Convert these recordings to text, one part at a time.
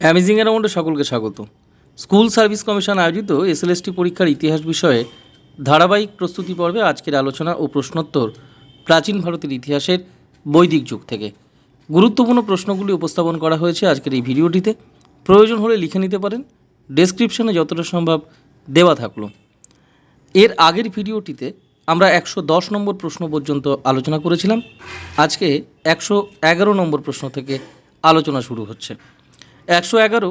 Amazing এর অ্যারাউন্ডে সকলকে স্বাগত। স্কুল সার্ভিস কমিশন আয়োজিত এসএলএসটি পরীক্ষার ইতিহাস বিষয়ে ধারাবাহিক প্রস্তুতি পর্বে আজকের আলোচনা ও প্রশ্নোত্তর প্রাচীন ভারতের ইতিহাসের বৈদিক যুগ থেকে। গুরুত্বপূর্ণ প্রশ্নগুলি উপস্থাপন করা হয়েছে আজকের এই ভিডিওটিতে। প্রয়োজন হলে লিখে নিতে পারেন। ডেসক্রিপশনে যতটা সম্ভব দেওয়া থাকল। এর আগের ভিডিওটিতে আমরা একশো দশ নম্বর প্রশ্ন পর্যন্ত আলোচনা করেছিলাম। আজকে একশো এগারো নম্বর প্রশ্ন থেকে আলোচনা শুরু হচ্ছে। একশো এগারো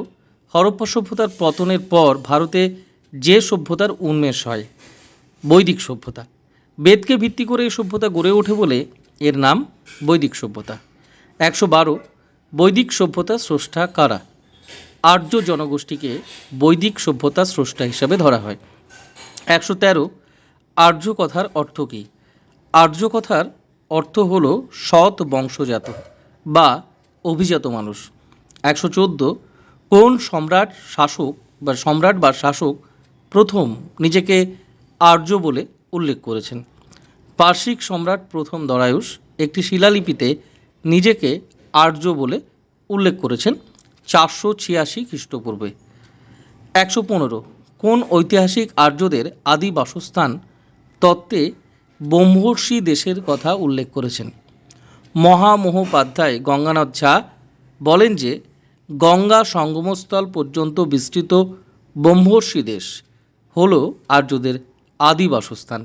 হরপ্পা সভ্যতার পতনের পর ভারতে যে সভ্যতার উন্মেষ হয়, বৈদিক সভ্যতা। বেদকে ভিত্তি করে এই সভ্যতা গড়ে ওঠে বলে এর নাম বৈদিক সভ্যতা। একশো বারো, বৈদিক সভ্যতা স্রষ্টা কারা? আর্য জনগোষ্ঠীকে বৈদিক সভ্যতা স্রষ্টা হিসাবে ধরা হয়। একশো তেরো, আর্য কথার অর্থ কী? আর্য কথার অর্থ হল সৎ বংশজাত বা অভিজাত মানুষ। একশো চোদ্দ, কোন সম্রাট শাসক বা সম্রাট বা শাসক প্রথম নিজেকে আর্য বলে উল্লেখ করেছেন? পার্শ্বিক সম্রাট প্রথম দরায়ুষ একটি শিলালিপিতে নিজেকে আর্য বলে উল্লেখ করেছেন চারশো ছিয়াশি খ্রিস্টপূর্বে। একশো পনেরো, কোন ঐতিহাসিক আর্যদের আদি বাসস্থান তত্ত্বে ব্রহ্মর্ষি দেশের কথা উল্লেখ করেছেন? মহামহোপাধ্যায় গঙ্গানাথ ঝা বলেন যে, গঙ্গা সঙ্গমস্থল পর্যন্ত বিস্তৃত ব্রহ্মর্ষি দেশ হল আর্যদের আদি বাসস্থান।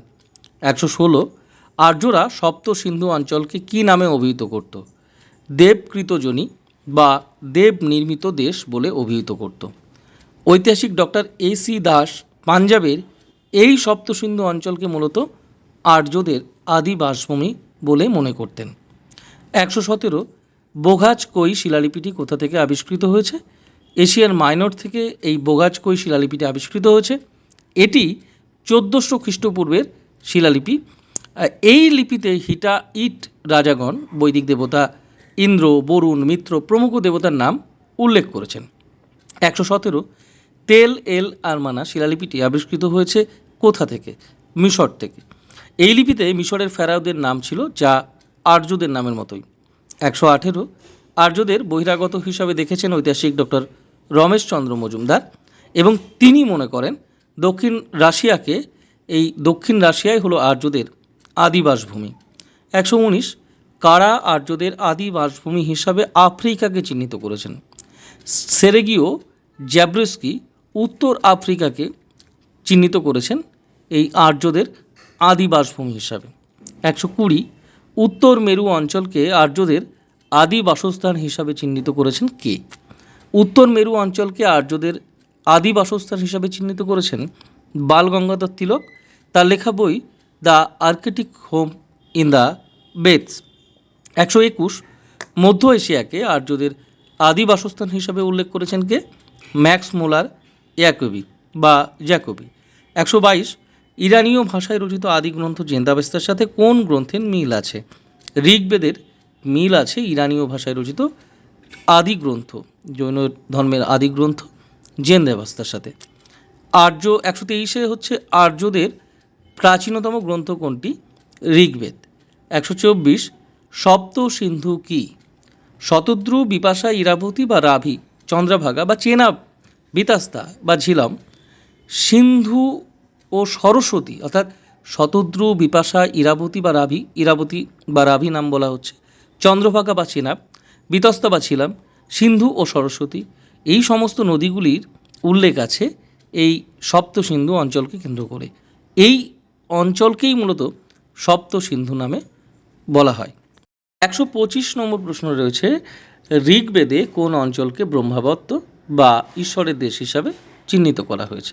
একশো ষোলো, আর্যরা সপ্ত সিন্ধু অঞ্চলকে কী নামে অভিহিত করত? দেবকৃতজনী বা দেব নির্মিত দেশ বলে অভিহিত করত। ঐতিহাসিক ডক্টর এ সি দাস পাঞ্জাবের এই সপ্তসিন্ধু অঞ্চলকে মূলত আর্যদের আদি বাসভূমি বলে মনে করতেন। একশো সতেরো বোঘাজ কই শিলালিপিটি কোথা থেকে আবিষ্কৃত হয়েছে? এশিয়ার মাইনর থেকে এই বোঘাজ কই শিলালিপিটি আবিষ্কৃত হয়েছে? এটি চোদ্দোশো খ্রিস্টপূর্বের শিলালিপি। এই লিপিতে হিটা ইট রাজাগণ, বৈদিক দেবতা ইন্দ্র, বরুণ, মিত্র প্রমুখ দেবতার নাম উল্লেখ করেছেন। একশো সতেরো, তেল, এল, আরমানা শিলালিপিটি আবিষ্কৃত হয়েছে কোথা থেকে? মিশর থেকে। এই লিপিতে মিশরের ফেরাওদের নাম ছিল যা আর্যদের নামের মতোই। একশো আঠেরো। আর্যদের বহিরাগত হিসাবে দেখেছেন ঐতিহাসিক ডক্টর রমেশচন্দ্র মজুমদার এবং তিনি মনে করেন দক্ষিণ রাশিয়াকে এই দক্ষিণ রাশিয়াই হলো আর্যদের আদি বাসভূমি। একশো উনিশ, কারা আর্যদের আদি বাসভূমি হিসাবে আফ্রিকাকে চিহ্নিত করেছেন? সেরেগিও জ্যাব্রস্কি উত্তর আফ্রিকাকে চিহ্নিত করেছেন এই আর্যদের আদি বাসভূমি হিসাবে। একশো কুড়ি উত্তর মেরু অঞ্চলকে আর্যদের আদি বাসস্থান হিসাবে চিহ্নিত করেছেন কে? উত্তর মেরু অঞ্চলকে আর্যদের আদি বাসস্থান হিসাবে চিহ্নিত করেছেন বাল গঙ্গাধর তিলক। তার লেখা বই the arctic home in the Vedas. একশো একুশ মধ্য এশিয়াকে আর্যদের আদি বাসস্থান হিসাবে উল্লেখ করেছেন কে? ম্যাক্স মোলার ইয়াকবি বা জ্যাকবি। একশো বাইশ ইরানীয় ভাষায় রচিত আদি গ্রন্থ জেন্দাবেস্তার সাথে কোন গ্রন্থের মিল আছে? ঋগ্বেদের মিল আছে ইরানীয় ভাষায় রচিত আদি গ্রন্থ, জৈন ধর্মের আদি গ্রন্থ জেন্দাবেস্তার সাথে। আর্য, একশো তেইশে হচ্ছে আর্যদের প্রাচীনতম গ্রন্থ কোনটি? ঋগ্বেদ। একশো চব্বিশ, সপ্ত সিন্ধু কি? শতদ্রু, বিপাশা, ইরাবতী বা রাভি, চন্দ্রভাগা বা চেনাব বিতাস্তা বা ঝিলম, সিন্ধু ও সরস্বতী, অর্থাৎ শতদ্রু, বিপাশা, ইরাবতী বা রাভি, ইরাবতী বা রাভি নাম বলা হচ্ছে। চন্দ্রভাগা বা চেনাব বিতস্তা বা ছিলাম, সিন্ধু ও সরস্বতী। এই সমস্ত নদীগুলির উল্লেখ আছে এই সপ্ত সিন্ধু অঞ্চলকে কেন্দ্র করে। এই অঞ্চলকেই মূলত সপ্ত সিন্ধু নামে বলা হয়। একশো পঁচিশ নম্বর প্রশ্ন রয়েছে, ঋগ্বেদে কোন অঞ্চলকে ব্রহ্মাবত্ত বা ঈশ্বরের দেশ হিসাবে চিহ্নিত করা হয়েছে?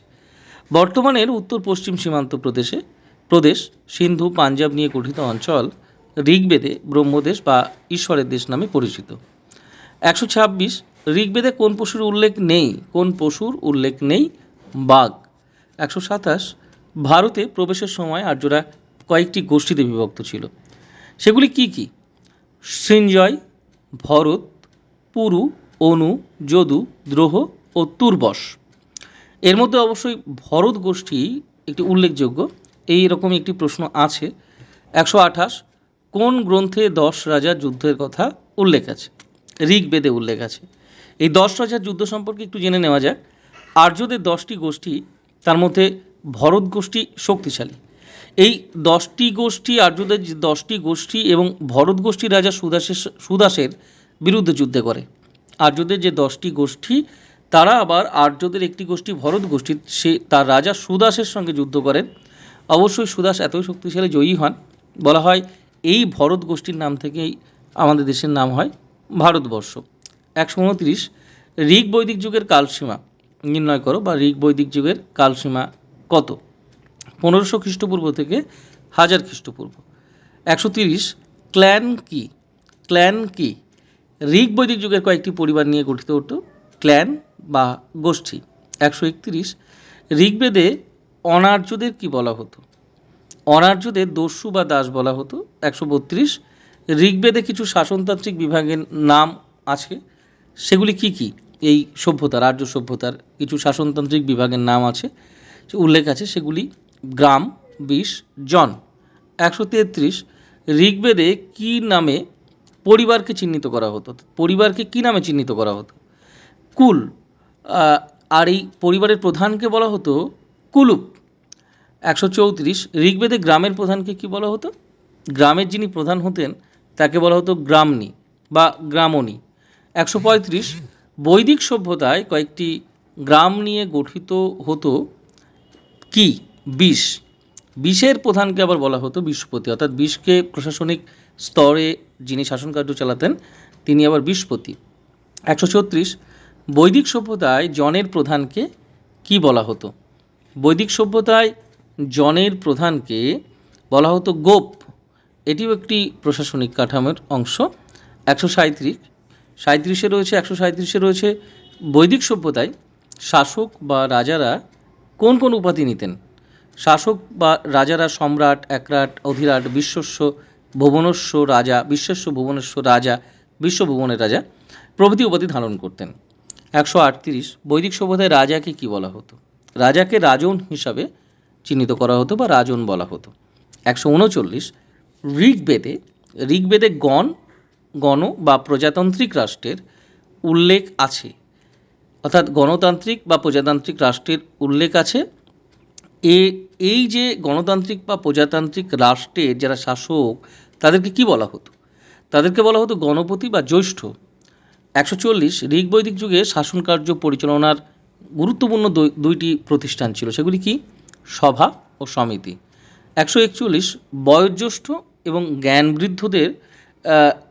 বর্তমানের উত্তর পশ্চিম সীমান্ত প্রদেশে প্রদেশ, সিন্ধু, পাঞ্জাব নিয়ে গঠিত অঞ্চল ঋগ্বেদে ব্রহ্মদেশ বা ঈশ্বরের দেশ নামে পরিচিত। একশো ছাব্বিশ, ঋগ্বেদে কোন পশুর উল্লেখ নেই? কোন পশুর উল্লেখ নেই? বাঘ। একশো সাতাশ, ভারতে প্রবেশের সময় আর্যরা কয়েকটি গোষ্ঠীতে বিভক্ত ছিল। সেগুলি কি কি? সৃঞ্জয় ভরত, পুরু, অনু, যদু, দ্রোহ ও তুর্বশ। এর মধ্যে অবশ্যই ভরত গোষ্ঠী একটি উল্লেখযোগ্য। এই রকম একটি প্রশ্ন আছে। একশো আঠাশ, কোন গ্রন্থে দশ রাজার যুদ্ধের কথা উল্লেখ আছে? ঋগ্বেদে উল্লেখ আছে। এই দশ রাজার যুদ্ধ সম্পর্কে একটু জেনে নেওয়া যাক। আর্যদের দশটি গোষ্ঠী, তার মধ্যে ভরত গোষ্ঠী শক্তিশালী। এই দশটি গোষ্ঠী, আর্যদের দশটি গোষ্ঠী এবং ভরত গোষ্ঠী রাজা সুদাসের সুদাসের বিরুদ্ধে যুদ্ধে করে। আর্যদের যে দশটি গোষ্ঠী তারা আবার আর্যদের একটি গোষ্ঠী, ভরত গোষ্ঠী, সে তার রাজা সুদাসের সঙ্গে যুদ্ধ করেন। অবশ্যই সুদাস এতই শক্তিশালী জয়ী হন। বলা হয়, এই ভরত গোষ্ঠীর নাম থেকেই আমাদের দেশের নাম হয় ভারতবর্ষ। একশো উনত্রিশ ঋগ বৈদিক যুগের কালসীমা। নির্ণয় করো, বা ঋগ বৈদিক যুগের কালসীমা কত? পনেরোশো খ্রিস্টপূর্ব থেকে হাজার খ্রিস্টপূর্ব। একশো তিরিশ, ক্ল্যান কি? ক্ল্যান কি? ঋগ বৈদিক যুগের কয়েকটি পরিবার নিয়ে গঠিত হতো। ক্ল্যান বা গোষ্ঠী। একশো একত্রিশ, ঋগ্বেদে অনার্যদের কি বলা হতো? অনার্যদের দস্যু বা দাস বলা হতো। একশো বত্রিশ, ঋগ্বেদে কিছু শাসনতান্ত্রিক বিভাগের নাম আছে। সেগুলি কি কি? এই সভ্যতার আর্য সভ্যতার কিছু শাসনতান্ত্রিক বিভাগের নাম আছে। উল্লেখ আছে সেগুলি গ্রাম বিশ জন। একশো তেত্রিশ, ঋগ্বেদে কি নামে পরিবারকে চিহ্নিত করা হতো? পরিবারকে কি নামে চিহ্নিত করা হতো? কুল আর এই পরিবারের প্রধানকে বলা হতো কুলুপ। একশো চৌত্রিশ, ঋগ্বেদে গ্রামের প্রধানকে কি বলা হতো? গ্রামের যিনি প্রধান হতেন, তাকে বলা হতো গ্রামনি বা গ্রামণী। একশো পঁয়ত্রিশ, বৈদিক সভ্যতায় কয়েকটি গ্রাম নিয়ে গঠিত হতো কি? বিষ। বিষের প্রধানকে আবার বলা হতো বিষ্পতি। অর্থাৎ বিষকে প্রশাসনিক স্তরে যিনি শাসনকার্য চালাতেন, তিনি আবার বিষ্পতি। একশো ছত্রিশ বৈদিক সভ্যতায় জনের প্রধানকে কি বলা হতো? বৈদিক সভ্যতায় জনের প্রধানকে বলা হতো গোপ। এটিও একটি প্রশাসনিক কাঠামোর অংশ। একশো সাঁত্রিশ সাঁত্রিশে রয়েছে, একশো সাঁত্রিশে রয়েছে বৈদিক সভ্যতায় শাসক বা রাজারা কোন কোন উপাধি নিতেন? শাসক বা রাজারা সম্রাট, একরাট, অধিরাট, বিশ্বস্ব ভুবনস্ব রাজা, বিশ্বস্ব ভুবনেশ্ব রাজা, বিশ্বভুবনের রাজা প্রভৃতি উপাধি ধারণ করতেন। একশো আটত্রিশ বৈদিক সভ্যতায় রাজাকে কি বলা হতো? রাজাকে রাজন হিসাবে চিহ্নিত করা হতো বা রাজন বলা হতো। একশো উনচল্লিশ ঋগ্বেদে ঋগ্বেদে গণ গণ বা প্রজাতান্ত্রিক রাষ্ট্রের উল্লেখ আছে। অর্থাৎ গণতান্ত্রিক বা প্রজাতান্ত্রিক রাষ্ট্রের উল্লেখ আছে। এ, এই যে গণতান্ত্রিক বা প্রজাতান্ত্রিক রাষ্ট্রের যারা শাসক, তাদেরকে কি বলা হতো? তাদেরকে বলা হতো গণপতি বা জ্যৈষ্ঠ। একশো চল্লিশ ঋগ বৈদিক যুগে শাসন কার্য পরিচালনার গুরুত্বপূর্ণ দুই- দুইটি প্রতিষ্ঠান ছিল। সেগুলি কি? সভা ও সমিতি। একশো একচল্লিশ বয়োজ্যেষ্ঠ এবং জ্ঞানবৃদ্ধদের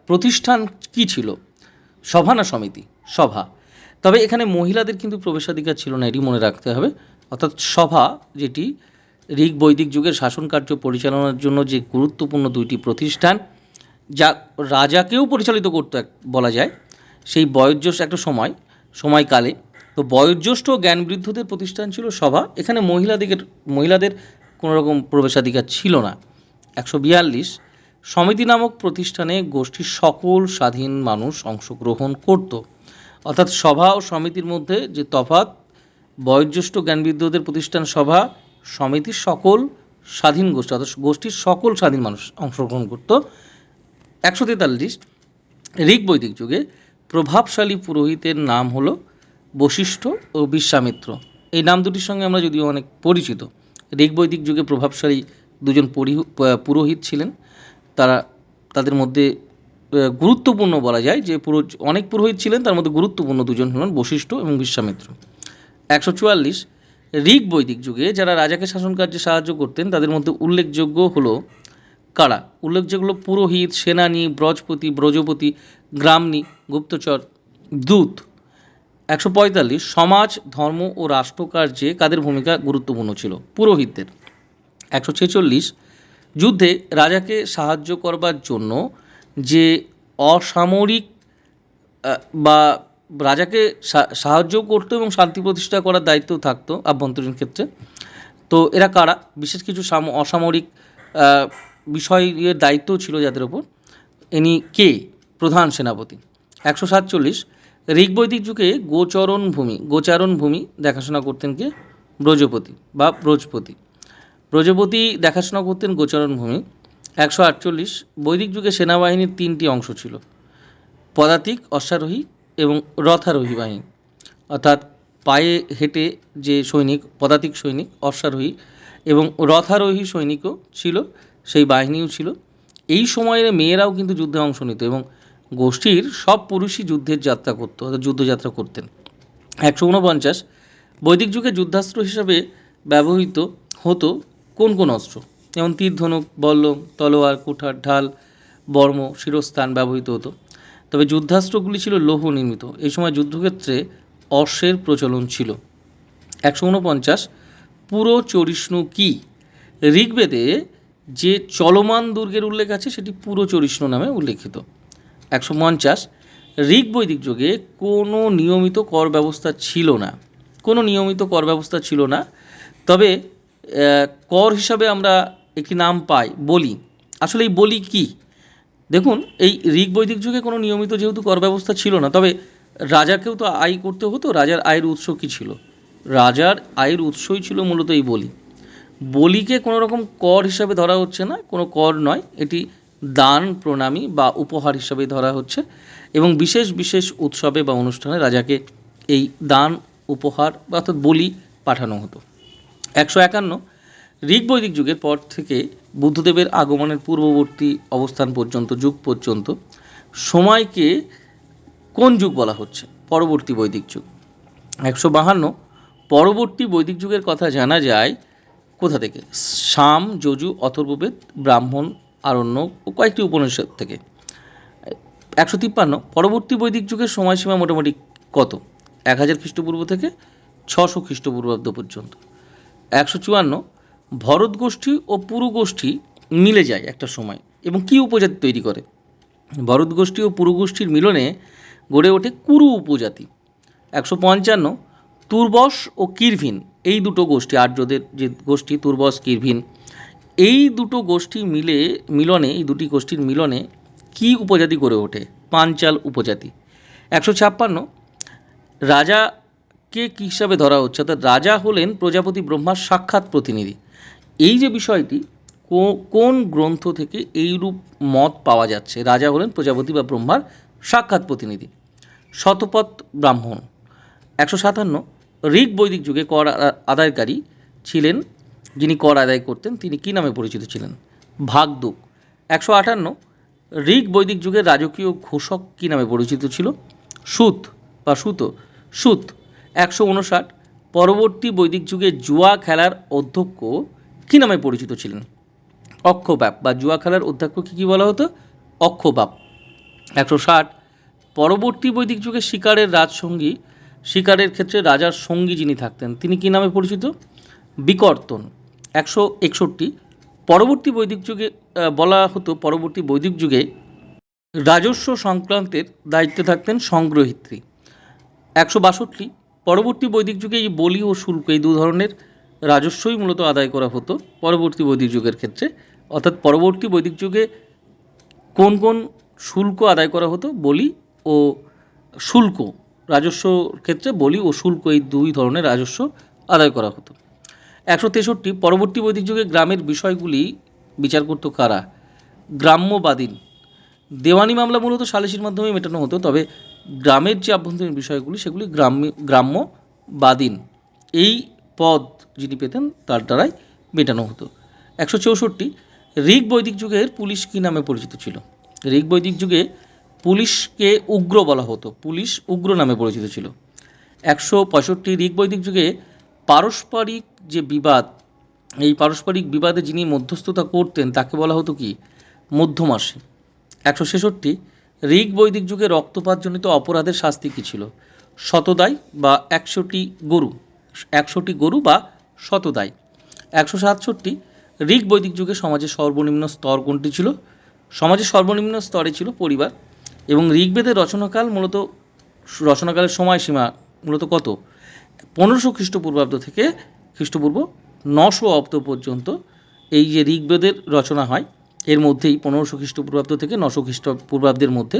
প্রতিষ্ঠান কি ছিল? সভা না সমিতি? সভা। তবে এখানে মহিলাদের কিন্তু প্রবেশাধিকার ছিল না, এটি মনে রাখতে হবে। অর্থাৎ সভা, যেটি ঋগ বৈদিক যুগের শাসন কার্য পরিচালনার জন্য যে গুরুত্বপূর্ণ দুইটি প্রতিষ্ঠান, যা রাজাকেও পরিচালিত করতো এক- বলা যায়। সেই বয়োজ্যেষ্ঠ একটা সময়, সময়কালে। তো বয়োজ্যেষ্ঠ ও জ্ঞানবৃদ্ধদের প্রতিষ্ঠান ছিল সভা। এখানে মহিলাদের মহিলাদের কোনো রকম প্রবেশাধিকার ছিল না। একশো বিয়াল্লিশ সমিতি নামক প্রতিষ্ঠানে গোষ্ঠীর সকল স্বাধীন মানুষ অংশগ্রহণ করত। অর্থাৎ সভা ও সমিতির মধ্যে যে তফাৎ, বয়োজ্যেষ্ঠ জ্ঞানবৃদ্ধদের প্রতিষ্ঠান সভা, সমিতির সকল স্বাধীন গোষ্ঠী, অর্থাৎ গোষ্ঠীর সকল স্বাধীন মানুষ অংশগ্রহণ করত। একশো তেতাল্লিশ ঋগ বৈদিক যুগে প্রভাবশালী পুরোহিতের নাম হলো বশিষ্ঠ ও বিশ্বামিত্র। এই নাম দুটির সঙ্গে আমরা যদিও অনেক পরিচিত। ঋগ বৈদিক যুগে প্রভাবশালী দুজন পরিহ- পুরোহিত ছিলেন। তারা তাদের মধ্যে গুরুত্বপূর্ণ বলা যায় যে পুরো অনেক পুরোহিত ছিলেন, তার মধ্যে গুরুত্বপূর্ণ দুজন হলেন বশিষ্ঠ এবং বিশ্বামিত্র। একশো চুয়াল্লিশ ঋগ বৈদিক যুগে যারা রাজাকে শাসন কার্যে সাহায্য করতেন, তাদের মধ্যে উল্লেখযোগ্য হলো কারা? উল্লেখযোগ্য পুরোহিত, সেনানী, ব্রজপতি ব্রজপতি গ্রামনি গুপ্তচর দূত। একশো পঁয়তাল্লিশ, সমাজ, ধর্ম ও রাষ্ট্রকার্যে কাদের ভূমিকা গুরুত্বপূর্ণ ছিল? পুরোহিতদের। একশো ছেচল্লিশ, যুদ্ধে রাজাকে সাহায্য করবার জন্য যে অসামরিক বা রাজাকে সাহায্য করতো এবং শান্তি প্রতিষ্ঠা করার দায়িত্ব থাকতো আভ্যন্তরীণ ক্ষেত্রে, তো এরা কারা? বিশেষ কিছু সাম- অসামরিক বিষয়ের দায়িত্ব ছিল যাদের ওপর। ইনি কে? প্রধান সেনাপতি। একশো সাতচল্লিশ ঋগ্বৈদিক যুগে গোচরণ ভূমি, গোচারণ ভূমি দেখাশোনা করতেন কে? ব্রজপতি বা ব্রজপতি। ব্রজপতি দেখাশোনা করতেন গোচারণ ভূমি। একশো আটচল্লিশ, বৈদিক যুগে সেনাবাহিনীর তিনটি অংশ ছিল, পদাতিক, অশ্বারোহী এবং রথারোহী বাহিনী। অর্থাৎ পায়ে হেঁটে যে সৈনিক, পদাতিক সৈনিক, অশ্বারোহী এবং রথারোহী সৈনিকও ছিল, সেই বাহিনীও ছিল। এই সময়ের মেয়েরাও কিন্তু যুদ্ধে অংশ নিত এবং গোষ্ঠীর সব পুরুষই যুদ্ধের যাত্রা করতো, অর্থাৎ যুদ্ধযাত্রা করতেন। একশো উনপঞ্চাশ বৈদিক যুগে যুদ্ধাস্ত্র হিসাবে ব্যবহৃত হতো কোন কোন অস্ত্র? যেমন তীর ধনুক বল্লম, তলোয়ার, কুঠার, ঢাল, বর্ম, শিরস্থান ব্যবহৃত হতো। তবে যুদ্ধাস্ত্রগুলি ছিল লৌহ নির্মিত। এই সময় যুদ্ধক্ষেত্রে অশ্বের প্রচলন ছিল। একশো উনপঞ্চাশ পুরো চরিষ্ণু কি? ঋগ্বেদে যে চলমান দুর্গের উল্লেখ আছে, সেটি পুরো চরিষ্ণু নামে উল্লেখিত। একশো পঞ্চাশ, ঋগ বৈদিক যুগে কোনো নিয়মিত কর ব্যবস্থা ছিল না। কোনো নিয়মিত কর ব্যবস্থা ছিল না। তবে কর হিসাবে আমরা একটি নাম পাই, বলি। আসলে এই বলি কি? দেখুন, এই ঋগ বৈদিক যুগে কোনো নিয়মিত যেহেতু কর ব্যবস্থা ছিল না, তবে রাজাকেও তো আয় করতে হতো, রাজার আয়ের উৎস কী ছিল? রাজার আয়ের উৎসই ছিল মূলত এই বলি। বলিকে কোনো রকম কর হিসাবে ধরা হচ্ছে না, কোনো কর নয়, এটি দান, প্রণামী বা উপহার হিসাবে ধরা হচ্ছে এবং বিশেষ বিশেষ উৎসবে বা অনুষ্ঠানে রাজাকে এই দান, উপহার বা অর্থাৎ বলি পাঠানো হতো। একশো একান্ন ঋগ বৈদিক যুগের পর থেকে বুদ্ধদেবের আগমনের পূর্ববর্তী অবস্থান পর্যন্ত, যুগ পর্যন্ত সময়কে কোন যুগ বলা হচ্ছে? পরবর্তী বৈদিক যুগ। একশো বাহান্ন পরবর্তী বৈদিক যুগের কথা জানা যায় কোথা থেকে? সাম যজু, অথর্ববেদ, ব্রাহ্মণ আরণ্য ও কয়েকটি উপনিষদ থেকে। একশো তিপ্পান্ন, পরবর্তী বৈদিক যুগের সময়সীমা মোটামুটি কত? এক হাজার খ্রিস্টপূর্ব থেকে ছশো খ্রিস্টপূর্বাব্দ পর্যন্ত। একশো চুয়ান্ন, ভরত গোষ্ঠী ও পুরু গোষ্ঠী মিলে যায় একটা সময় এবং কি উপজাতি তৈরি করে? ভরত গোষ্ঠী ও পুরু গোষ্ঠীর মিলনে গড়ে ওঠে কুরু উপজাতি। একশো পঞ্চান্ন, তুর্বস ও কিরভিন, এই দুটো গোষ্ঠী, আর্যদের যে গোষ্ঠী তুর্বস, কিরভিন এই দুটো গোষ্ঠী মিলে, মিলনে, এই দুটি গোষ্ঠীর মিলনে কি উপজাতি গড়ে ওঠে? পাঞ্চাল উপজাতি। একশো ছাপ্পান্ন। রাজাকে কী হিসাবে ধরা হচ্ছে? অর্থাৎ রাজা হলেন প্রজাপতি ব্রহ্মার সাক্ষাৎ প্রতিনিধি। এই যে বিষয়টি কোন গ্রন্থ থেকে এইরূপ মত পাওয়া যাচ্ছে? রাজা হলেন প্রজাপতি বা ব্রহ্মার সাক্ষাৎ প্রতিনিধি। শতপথ ব্রাহ্মণ। একশো সাতান্ন। ঋগ বৈদিক যুগে কর আদায়কারী ছিলেন যিনি কর আদায় করতেন, তিনি কী নামে পরিচিত ছিলেন? ভাগদুক। একশো আটান্ন, ঋগ বৈদিক যুগের রাজকীয় ঘোষক কী নামে পরিচিত ছিল? সুত বা সুত। সুত, একশো উনষাট, পরবর্তী বৈদিক যুগে জুয়া খেলার অধ্যক্ষ কী নামে পরিচিত ছিলেন? অক্ষব্যাপ বা জুয়া খেলার অধ্যক্ষকে কী বলা হতো? অক্ষবাপ। একশো ষাট, পরবর্তী বৈদিক যুগে শিকারের রাজসঙ্গী, শিকারের ক্ষেত্রে রাজার সঙ্গী যিনি থাকতেন, তিনি কী নামে পরিচিত? বিকর্তন। একশো একষট্টি। পরবর্তী বৈদিক যুগে বলা হতো পরবর্তী বৈদিক যুগে রাজস্ব সংক্রান্তের দায়িত্বে থাকতেন সংগ্রহিত্রী। একশো বাষট্টি, পরবর্তী বৈদিক যুগে এই বলি ও শুল্ক এই দু ধরনের রাজস্বই মূলত আদায় করা হতো পরবর্তী বৈদিক যুগের ক্ষেত্রে। অর্থাৎ পরবর্তী বৈদিক যুগে কোন কোন শুল্ক আদায় করা হতো? বলি ও শুল্ক। রাজস্ব ক্ষেত্রে বলি ও শুল্ক এই দুই ধরনের রাজস্ব আদায় করা হতো। একশো তেষট্টি পরবর্তী বৈদিক যুগে গ্রামের বিষয়গুলি বিচার করতো কারা? গ্রাম্যবাদীন। দেওয়ানি মামলা মূলত সালিসির মাধ্যমে মেটানো হতো, তবে গ্রামের যে আভ্যন্তরীণ বিষয়গুলি, সেগুলি গ্রাম্য, গ্রাম্যবাদীন। এই পদ যিনি পেতেন, তার দ্বারাই মেটানো হতো। একশো চৌষট্টি, ঋগ বৈদিক যুগের পুলিশ কী নামে পরিচিত ছিল? ঋগ বৈদিক যুগে পুলিশকে উগ্র বলা হতো, পুলিশ উগ্র নামে পরিচিত ছিল। একশো পঁয়ষট্টি, ঋগ বৈদিক যুগে পারস্পরিক যে বিবাদ, এই পারস্পরিক বিবাদে যিনি মধ্যস্থতা করতেন, তাকে বলা হতো কি? মধ্যমাসী। একশো ছেষট্টি, ঋগ বৈদিক যুগে রক্তপাতজনিত অপরাধের শাস্তি কী ছিল? শতদায় বা একশোটি গরু? একশোটি গরু বা শতদায় একশো সাতষট্টি, ঋগ বৈদিক যুগে সমাজের সর্বনিম্ন স্তর কোনটি ছিল? সমাজের সর্বনিম্ন স্তরে ছিল পরিবার এবং ঋগ্বেদের রচনাকাল মূলত, রচনাকালের সময়সীমা মূলত কত? পনেরোশো খ্রিস্টপূর্বাব্দ থেকে খ্রিস্টপূর্ব নশো অব্দ পর্যন্ত এই যে ঋগ্বেদের রচনা হয়, এর মধ্যেই পনেরোশো খ্রিস্টপূর্বাব্দ থেকে নশো খ্রিস্টপূর্বাব্দের মধ্যে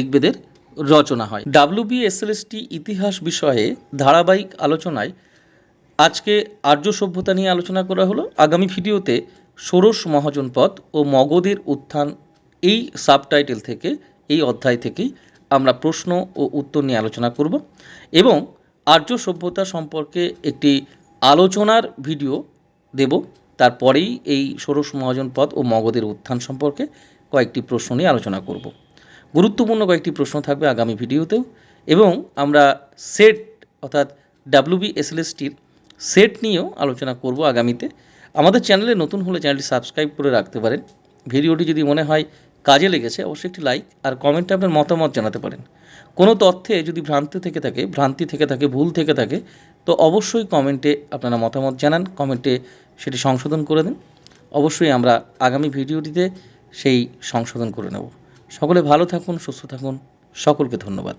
ঋগ্বেদের রচনা হয়। ডাব্লিউবিএসএলএসটি ইতিহাস বিষয়ে ধারাবাহিক আলোচনায় আজকে আর্য সভ্যতা নিয়ে আলোচনা করা হলো। আগামী ভিডিওতে ষোড়শ মহাজনপদ ও মগধের উত্থান এই সাবটাইটেল থেকে, এই অধ্যায় থেকেই আমরা প্রশ্ন ও উত্তর নিয়ে আলোচনা করব এবং আর্য সভ্যতা সম্পর্কে একটি আলোচনার ভিডিও দেব। তারপরেই এই ষোড়শ মহাজন পদ ও মগধের উত্থান সম্পর্কে কয়েকটি প্রশ্ন নিয়ে আলোচনা করব। গুরুত্বপূর্ণ কয়েকটি প্রশ্ন থাকবে আগামী ভিডিওতেও এবং আমরা সেট অর্থাৎ ডাব্লিউবি এসএলএসটির সেট নিয়েও আলোচনা করব আগামীতে। আমাদের চ্যানেলে নতুন হলে চ্যানেলটি সাবস্ক্রাইব করে রাখতে পারেন। ভিডিওটি যদি মনে হয় কাজে লেগেছে, অবশ্যই একটি লাইক আর কমেন্টে আপনার মতামত জানাতে পারেন। কোনো তথ্যে যদি ভ্রান্তি থেকে থাকে, ভ্রান্তি থেকে থাকে, ভুল থেকে থাকে, তো অবশ্যই কমেন্টে আপনারা মতামত জানান কমেন্টে সেটি সংশোধন করে দিন। অবশ্যই আমরা আগামী ভিডিওটিতে সেই সংশোধন করে নেব। সকলে ভালো থাকুন, সুস্থ থাকুন, সকলকে ধন্যবাদ।